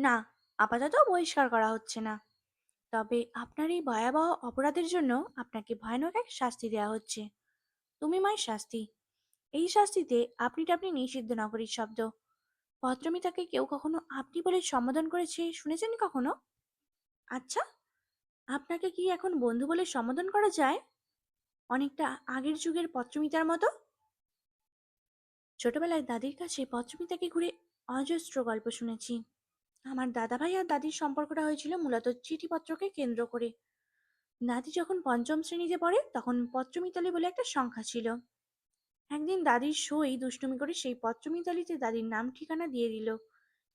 না, আপাতত বহিষ্কার করা হচ্ছে না। তবে আপনার এই ভয়াবহ অপরাধের জন্য আপনাকে ভয়ানক এক শাস্তি দেওয়া হচ্ছে। তুমি মায়ের শাস্তি। এই শাস্তিতে আপনি টাপনি নিষিদ্ধ নগরীর শব্দ। পত্রমিতাকে কেউ কখনো আপনি বলে সম্বোধন করেছে শুনেছেন কখনো? আচ্ছা আপনাকে কি এখন বন্ধু বলে সম্বোধন করা যায়? অনেকটা আগের যুগের পত্রমিতার মতো? ছোটবেলায় দাদির কাছে পত্রমিতাকে ঘুরে অজস্র গল্প শুনেছি। আমার দাদাভাই আর দাদির সম্পর্কটা হয়েছিল মূলত চিঠিপত্রকে কেন্দ্র করে। দাদি যখন পঞ্চম শ্রেণীতে পড়ে, তখন পত্রমিতালি বলে একটা সংখ্যা ছিল। একদিন দাদির সই দুষ্টুমি করে সেই পত্রমিতালিতে দাদির নাম ঠিকানা দিয়ে দিল।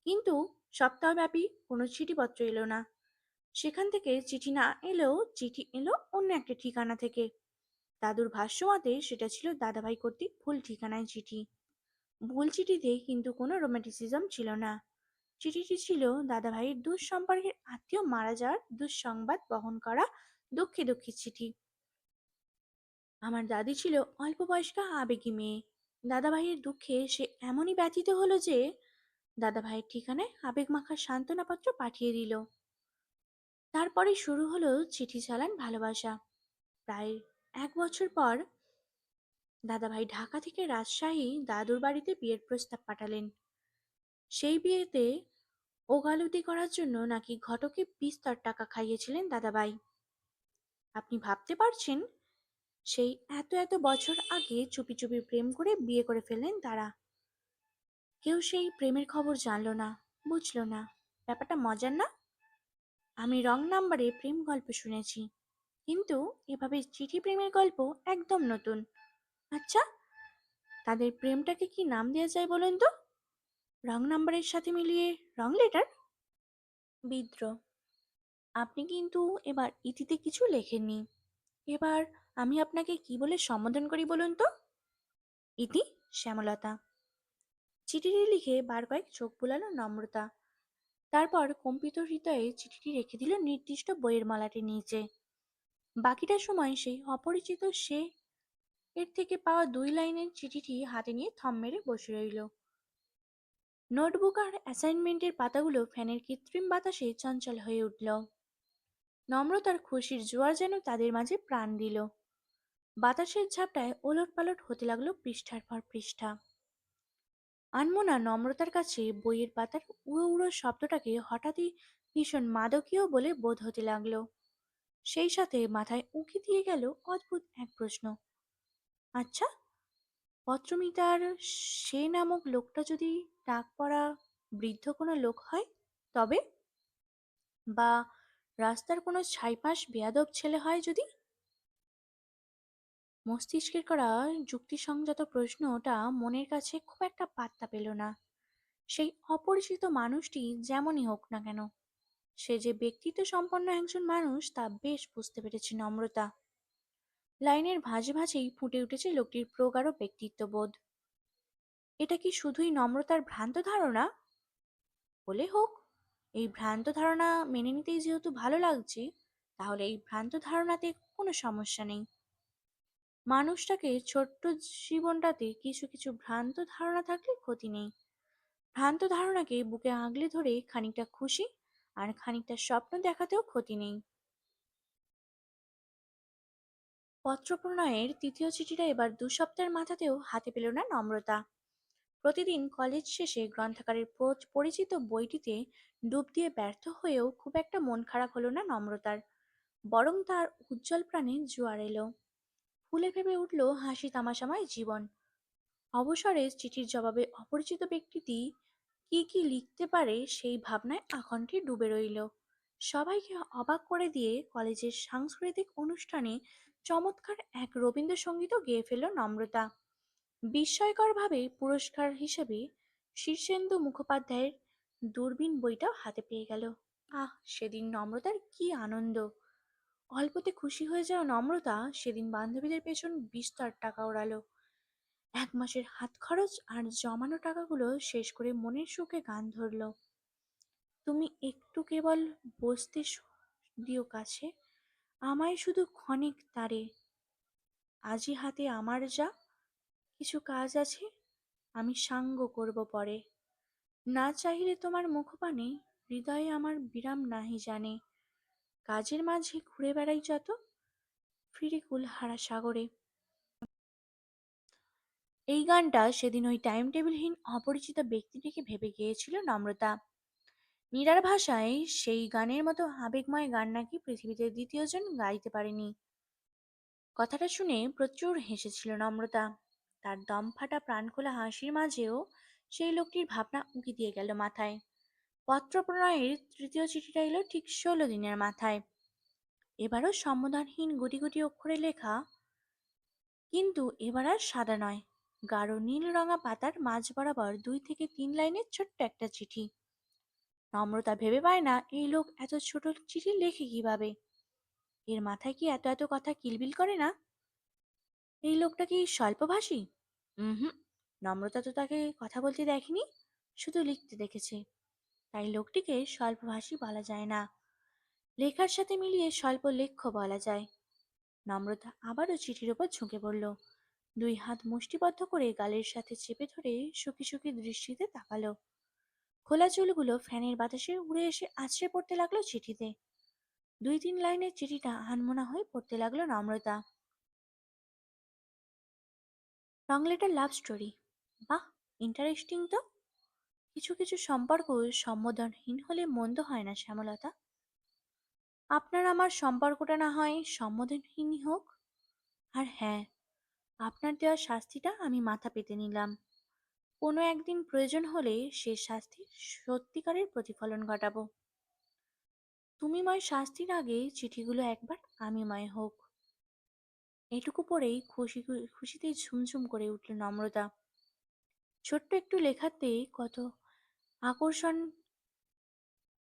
কিন্তু সপ্তাহব্যাপী কোনো চিঠিপত্র এলো না। সেখান থেকে চিঠি না এলেও চিঠি এলো অন্য একটা ঠিকানা থেকে। দাদুর ভাষ্য মতে সেটা ছিল দাদাভাই কর্তৃক ভুল ঠিকানায় চিঠি। ভুল চিঠিতে কিন্তু কোনো রোমান্টিসিজম ছিল না। চিঠিটি ছিল, দাদাভাইয়ের দুঃসম্পর্কের আত্মীয় মারা যাওয়ার দুঃসংবাদ বহন করা দুঃখে দুঃখী চিঠি। আমার দাদি ছিল অল্প বয়স্কা আবেগী মেয়ে। দাদাভাইয়ের দুঃখে সে এমনই ব্যথিত হলো যে, দাদাভাইয়ের ঠিকানায় আবেগ মাখা সান্ত্বনাপত্র পাঠিয়ে দিল। তারপরে শুরু হলো চিঠি চালান ভালোবাসা। প্রায় এক বছর পর দাদাভাই ঢাকা থেকে রাজশাহী দাদুর বাড়িতে বিয়ের প্রস্তাব পাঠালেন। সেই বিয়েতে ওগালতি করার জন্য নাকি ঘটকে বিস্তর টাকা খাইয়েছিলেন দাদাভাই? আপনি ভাবতে পারছেন? সেই এত এত বছর আগে চুপি চুপি প্রেম করে বিয়ে করে ফেললেন তারা। কেউ সেই প্রেমের খবর জানলো না, বুঝলো না। ব্যাপারটা মজার না? আমি রং নাম্বারে প্রেম গল্প শুনেছি, কিন্তু এভাবে চিঠি প্রেমের গল্প একদম নতুন। আচ্ছা তাদের প্রেমটাকে কি নাম দেওয়া যায় বলুন তো? রং নাম্বারের সাথে মিলিয়ে রং লেটার? বিদ্রোহ। আপনি কিন্তু এবার ইতিতে কিছু লেখেননি। এবার আমি আপনাকে কি বলে সম্বোধন করি বলুন তো? ইতি শ্যামলতা। চিঠিটি লিখে বার কয়েক চোখ বুলালো নম্রতা। তারপর কম্পিত হৃদয়ে চিঠিটি রেখে দিল নির্দিষ্ট বইয়ের মালাটির নিচে। বাকিটা সময় সেই অপরিচিত সে এর থেকে পাওয়া দুই লাইনের চিঠিটি হাতে নিয়ে থম মেরে বসে রইল। নোটবুক আর অ্যাসাইনমেন্টের পাতাগুলো ফ্যানের কৃত্রিম বাতাসে চঞ্চল হয়ে উঠল। নম্রতার খুশির জোয়ার যেন তাদের মাঝে প্রাণ দিল। বাতাসের ঝাপটায় ওলট পালট হতে লাগল পৃষ্ঠার পর পৃষ্ঠা। আনমোনা নম্রতার কাছে বইয়ের পাতার উড়ো উড়ো শব্দটাকে হঠাৎই ভীষণ মাদকীয় বলে বোধ হতে লাগল। সেই সাথে মাথায় উঁকি দিয়ে গেল অদ্ভুত এক প্রশ্ন। আচ্ছা পত্রমিতার সে নামক লোকটা যদি টাক পড়া বৃদ্ধ কোনো লোক হয়, তবে? বা রাস্তার কোনো ছাইপাশ বেয়াদব ছেলে হয় যদি? মস্তিষ্কের করা যুক্তিসংযত প্রশ্নটা মনের কাছে খুব একটা পাত্তা পেল না। সেই অপরিচিত মানুষটি যেমনই হোক না কেন, সে যে ব্যক্তিত্ব সম্পন্ন একজন মানুষ তা বেশ বুঝতে পেরেছে নম্রতা। লাইনের ভাঁজে ভাঁজেই ফুটে উঠেছে লোকটির প্রগাঢ় ব্যক্তিত্ববোধ। এটা কি শুধুই নম্রতার ভ্রান্ত ধারণা? বলে হোক, এই ভ্রান্ত ধারণা মেনে নিতেই যেহেতু ভালো লাগছে, তাহলে এই ভ্রান্ত ধারণাতে কোনো সমস্যা নেই। মানুষটাকে ছোট্ট জীবনটাতে কিছু কিছু ভ্রান্ত ধারণা থাকলে ক্ষতি নেই। ভ্রান্ত ধারণাকে বুকে আগলে ধরে খানিকটা খুশি আর খানিকটা স্বপ্ন দেখাতেও ক্ষতি নেই। পত্রপ্রণয়ের তৃতীয় চিঠিটা এবার দু সপ্তাহের মাথাতেও হাতে পেল না নম্রতা। প্রতিদিন কলেজ শেষে গ্রন্থাগারের পরিচিত বইটিতে ডুব দিয়ে ব্যর্থ হয়েও খুব একটা মন খারাপ হলো না নম্রতার। বরং তার উজ্জ্বল প্রাণে জোয়ার এলো। ফুলে ভেবে উঠল হাসি তামাশাময় জীবন। অবসরে চিঠির জবাবে অপরিচিত ব্যক্তিটি কি কি লিখতে পারে সেই ভাবনায় আকণ্ঠে ডুবে রইল। সবাইকে অবাক করে দিয়ে কলেজের সাংস্কৃতিক অনুষ্ঠানে চমৎকার এক রবীন্দ্রসঙ্গীতও গেয়ে ফেলল নম্রতা। বিস্ময়করভাবে পুরস্কার হিসেবে শীর্ষেন্দু মুখোপাধ্যায়ের দূরবীন বইটাও হাতে পেয়ে গেল। আহ, সেদিন নম্রতার কি আনন্দ! অল্পতে খুশি হয়ে যাওয়া নম্রতা সেদিন বান্ধবীদের পেছন বিস্তর টাকা ওড়ালো। এক মাসের হাত খরচ আর জমানো টাকাগুলো শেষ করে মনের সুখে গান ধরলো। তুমি একটু কেবল বসতে দিও কাছে। আমায় শুধু ক্ষণিক তারে। আজি হাতে আমার যা, কিছু কাজ আছে, আমি সাঙ্গ করব পরে। না চাহিলে তোমার মুখপানে হৃদয়ে আমার বিরাম নাহি জানে। কাজের মাঝে ঘুরে বেড়াই যত, ফিরে কুলহারা সাগরে। এই গানটা সেদিন ওই টাইম টেবিলহীন অপরিচিত ব্যক্তিটিকে ভেবে গিয়েছিল নম্রতা। মীরার ভাষায় সেই গানের মতো আবেগময় গান নাকি পৃথিবীতে দ্বিতীয়জন গাইতে পারেনি। কথাটা শুনে প্রচুর হেসেছিল নম্রতা। তার দম ফাটা প্রাণখোলা হাসির মাঝেও সেই লোকটির ভাবনা উঁকি দিয়ে গেল মাথায়। পত্র প্রণয়ের তৃতীয় চিঠিটা এলো ঠিক ষোলো দিনের মাথায়। এবারও সম্বোধনহীন গুটি গুটি অক্ষরে লেখা, কিন্তু এবার আর সাদা নয়। গাঢ় নীল রঙা পাতার মাঝ বরাবর দুই থেকে তিন লাইনের ছোট্ট একটা চিঠি। নম্রতা ভেবে পায় না, এই লোক এত ছোট চিঠি লেখে কীভাবে? এর মাথায় কি এত এত কথা কিলবিল করে না? এই লোকটা কি স্বল্পভাষী? হুম, নম্রতা তো তাকে কথা বলতে দেখেনি, শুধু লিখতে দেখেছে। তাই লোকটিকে স্বল্পভাষী বলা যায় না। লেখার সাথে মিলিয়ে স্বল্প লেখ্য বলা যায়। নম্রতা আবারও চিঠির ওপর ঝুঁকে পড়ল। দুই হাত মুষ্টিবদ্ধ করে গালের সাথে চেপে ধরে সুখী সুখী দৃষ্টিতে তাকালো। খোলা চুলগুলো ফ্যানের বাতাসে উড়ে এসে আছড়ে পড়তে লাগল চিঠিতে। দুই তিন লাইনের চিঠিটা হানমোনা হয়ে পড়তে লাগল Namrata. Long letter love story. বাহ, ইন্টারেস্টিং তো। কিছু কিছু সম্পর্ক সম্বোধনহীন হলে মন্দ হয় না, শ্যামলতা। আপনার আমার সম্পর্কটা না হয় সম্বোধনহীনই হোক। আর হ্যাঁ আপনার দেওয়া শাস্তিটা আমি মাথা পেতে নিলাম। কোনো একদিন প্রয়োজন হলে সে শাস্তির সত্যিকারের প্রতিফলন ঘটাবো। তুমিময় শাস্তির আগে চিঠিগুলো একবার আমিময় হোক। এটুকু পরেই খুশি খুশিতে ঝুমঝুম করে উঠল নম্রতা। ছোট্ট একটু লেখাতে কত আকর্ষণ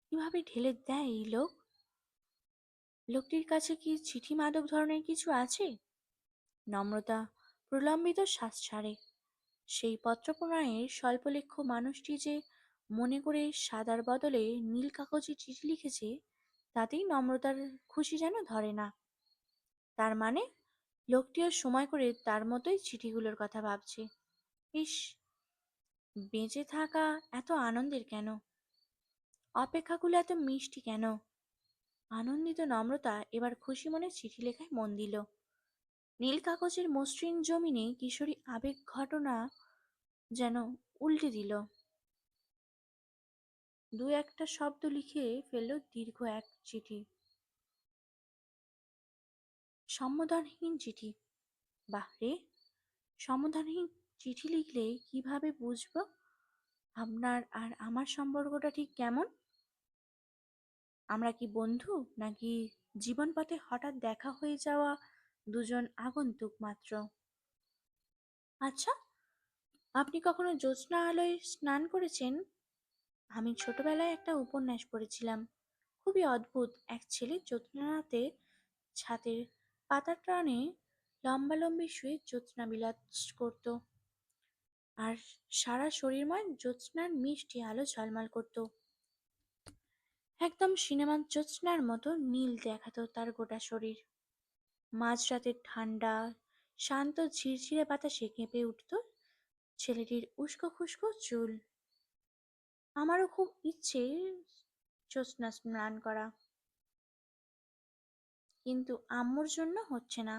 কীভাবে ঢেলে দেয় এই লোক? লোকটির কাছে কি চিঠি মাদক ধরনের কিছু আছে? নম্রতা প্রলম্বিত শ্বাস ছাড়ে। সেই পত্রপ্রণয়ের স্বল্পলেখ্য মানুষটি যে মনে করে সাদার বদলে নীল কাগজে চিঠি লিখেছে, তাতেই নম্রতার খুশি যেন ধরে না। তার মানে লোকটিও সময় করে তার মতোই চিঠিগুলোর কথা ভাবছে। ইস, বেঁচে থাকা এত আনন্দের কেন? অপেক্ষাগুলো এত মিষ্টি কেন? আনন্দিত নম্রতা এবার খুশি মনে চিঠি লেখায় মন দিল। নীল কাগজের মসৃণ জমিনে কিশোরী আবেগ ঘটনা যেন উল্টে দিল। দু একটা শব্দ লিখে ফেলল দীর্ঘ এক চিঠি। সম্বোধনহীন চিঠি। বাহ রে! সম্বোধনহীন চিঠি লিখলে কীভাবে বুঝব? আপনার আর আমার সম্পর্কটা ঠিক কেমন? আমরা কি বন্ধু নাকি জীবনপথে হঠাৎ দেখা হয়ে যাওয়া দুজন আগন্তুক মাত্র? আচ্ছা আপনি কখনো জ্যোৎস্না আলোয় স্নান করেছেন? আমি ছোটবেলায় একটা উপন্যাস পড়েছিলাম। খুবই অদ্ভুত। এক ছেলে জ্যোৎস্নাতে ছাদের পাতার টানে লম্বালম্বি শুয়ে জ্যোৎস্না বিলাস করত আর সারা শরীরময় জ্যোৎস্নার মিষ্টি আলো ঝলমল করত। একদম সিনেমার জ্যোৎস্নার মতো নীল দেখাতো তার গোটা শরীর। মাঝরাতের ঠান্ডা, শান্ত ঝিরঝিরে বাতাসে কেঁপে উঠত ছেলেটির উস্কো খুস্কো চুল। আমারও খুব ইচ্ছে জ্যোৎস্না স্নান করা। কিন্তু আম্মুর জন্য হচ্ছে না।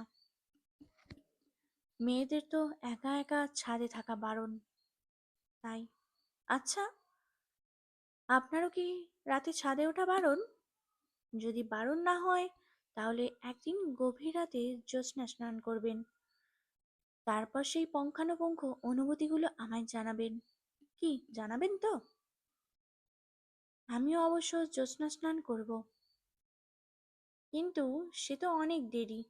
মেয়েদের তো একা একা ছাদে থাকা বারণ। তাই আচ্ছা আপনারও কি রাতে ছাদে ওঠা বারণ? যদি বারণ না হয়, তাহলে একদিন গভীর রাতে জ্যোৎস্না স্নান করবেন। তারপর সেই পুঙ্খানুপুঙ্খ অনুভূতিগুলো আমায় জানাবেন। কি, জানাবেন তো? আমিও অবশ্য জ্যোৎস্না স্নান করব। কিন্তু সে তো অনেক দেরি।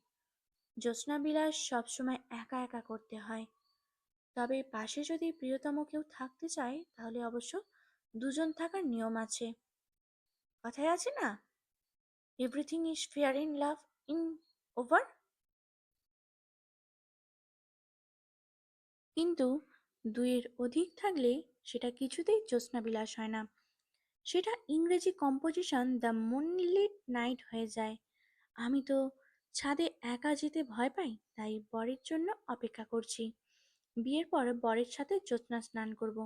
জ্যোৎস্না বিলাস সবসময় একা একা করতে হয়। তবে পাশে যদি প্রিয়তম কেউ থাকতে চায়, তাহলে অবশ্য দুজন থাকার নিয়ম আছে। কথায় আছে না? Everything is fair in love and war কিন্তু দুইয়ের অধিক থাকলে সেটা কিছুতেই জ্যোৎস্নাবিলাস হয় না। সেটা ইংরেজি কম্পোজিশন দ্য মুনলিট নাইট হয়ে যায়। আমি তো ছাদে একা যেতে ভয় পাই, তাই বরের জন্য অপেক্ষা করছি। বিয়ের পর বরের সাথে জ্যোৎস্না স্নান করব।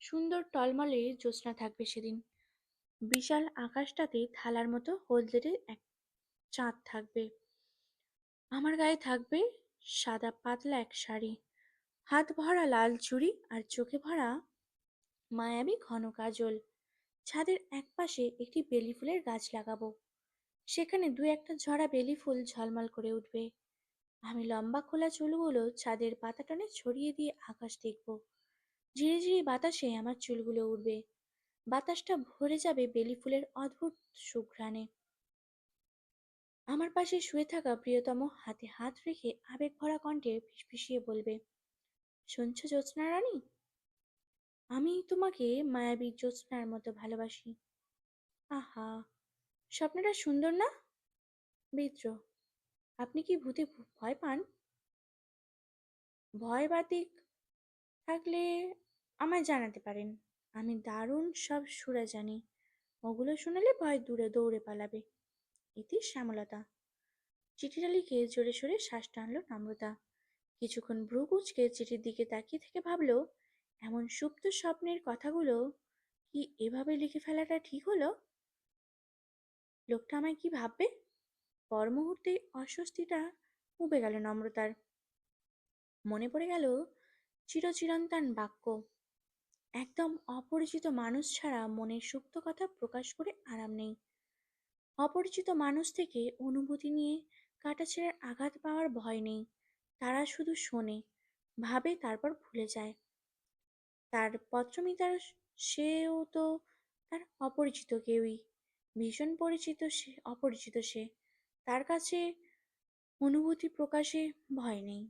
সুন্দর টলমলে জ্যোৎস্না থাকবে সেদিন। বিশাল আকাশটাতে থালার মতো হলদেটে এক চাঁদ থাকবে। আমার গায়ে থাকবে সাদা পাতলা এক শাড়ি। হাত ভরা লাল চুড়ি আর চোখে ভরা মায়াবী ঘন কাজল। ছাদের একপাশে একটি বেলি ফুলের গাছ লাগাবো। সেখানে দু একটা ঝরা বেলি ফুল ঝলমল করে উঠবে। আমি লম্বা খোলা চুলগুলো ছাদের পাতাটানে ছড়িয়ে দিয়ে আকাশ দেখব। ঝিরিঝিরি বাতাসে আমার চুলগুলো উঠবে বাতাসটা ভরে যাবে বেলি ফুলের অদ্ভুত সুঘ্রাণে। আমার পাশে শুয়ে থাকা প্রিয়তম হাতে হাত রেখে আবেগ ভরা কণ্ঠে ফিসফিসিয়ে বলবে শুনছ জ্যোৎস্না রানী? আমি তোমাকে মায়াবী জ্যোৎস্নার মতো ভালোবাসি। আহা, স্বপ্নটা সুন্দর না? বিদ্রোহ আপনি কি ভূতে ভয় পান? ভয় বাতিক থাকলে আমায় জানাতে পারেন। আমি দারুণ সব সুরা জানি। ওগুলো শোনালে ভয় দূরে দৌড়ে পালাবে। ইতি শ্যামলতা। চিঠিটা লিখে জোরে সোরে শ্বাস টানলো নম্রতা। কিছুক্ষণ ভ্রু কুচকে চিঠির দিকে তাকিয়ে থেকে ভাবলো, এমন সুপ্ত স্বপ্নের কথাগুলো কি এভাবে লিখে ফেলাটা ঠিক হলো? লোকটা আমায় কি ভাববে? পর মুহূর্তে অস্বস্তিটা উবে গেল নম্রতার। মনে পড়ে গেল চিরচিরন্তন বাক্য, একদম অপরিচিত মানুষ ছাড়া মনের সুপ্ত কথা প্রকাশ করে আরাম নেই। অপরিচিত মানুষ থেকে অনুভূতি নিয়ে কাটাছেঁড়ার আঘাত পাওয়ার ভয় নেই। তারা শুধু শোনে, ভাবে, তারপর ভুলে যায়। তার পত্রমিতার সেও তো তার অপরিচিত কেউই। ভীষণ পরিচিত সে, অপরিচিত সে। তার কাছে অনুভূতি প্রকাশে ভয় নেই।